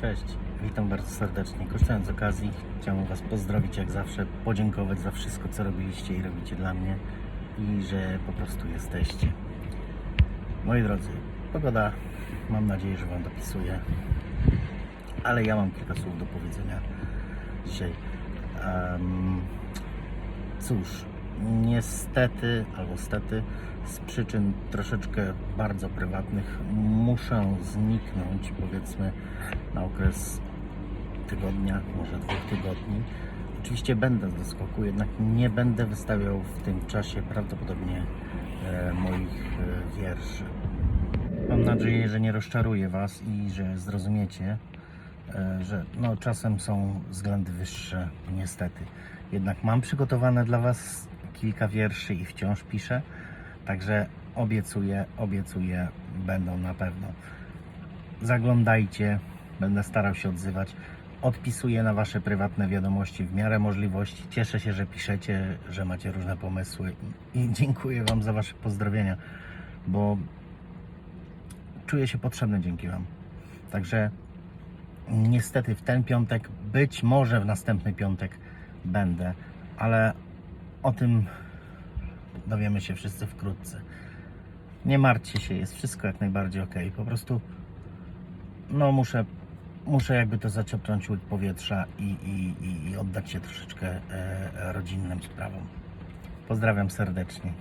Cześć, witam bardzo serdecznie. Korzystając z okazji, chciałem Was pozdrowić jak zawsze, podziękować za wszystko, co robiliście i robicie dla mnie i że po prostu jesteście. Moi drodzy, pogoda mam nadzieję, że Wam dopisuje, ale ja mam kilka słów do powiedzenia dzisiaj. Em, cóż, niestety albo stety z przyczyn troszeczkę bardzo prywatnych muszę zniknąć powiedzmy na okres tygodnia, może dwóch tygodni. Oczywiście będę z skoku, jednak nie będę wystawiał w tym czasie prawdopodobnie e, moich e, wierszy. Mam nadzieję, że nie rozczaruję Was i że zrozumiecie, e, że no, czasem są względy wyższe, niestety. Jednak mam przygotowane dla Was kilka wierszy i wciąż piszę, także obiecuję, obiecuję, będą na pewno. Zaglądajcie, będę starał się odzywać. Odpisuję na Wasze prywatne wiadomości w miarę możliwości. Cieszę się, że piszecie, że macie różne pomysły i dziękuję Wam za Wasze pozdrowienia, bo czuję się potrzebny dzięki Wam. Także niestety w ten piątek, być może w następny piątek będę, ale o tym dowiemy się wszyscy wkrótce. Nie martwcie się, jest wszystko jak najbardziej ok. Po prostu no muszę, muszę jakby to zaciągnąć łyk powietrza i, i, i- oddać się troszeczkę e, rodzinnym sprawom. Pozdrawiam serdecznie.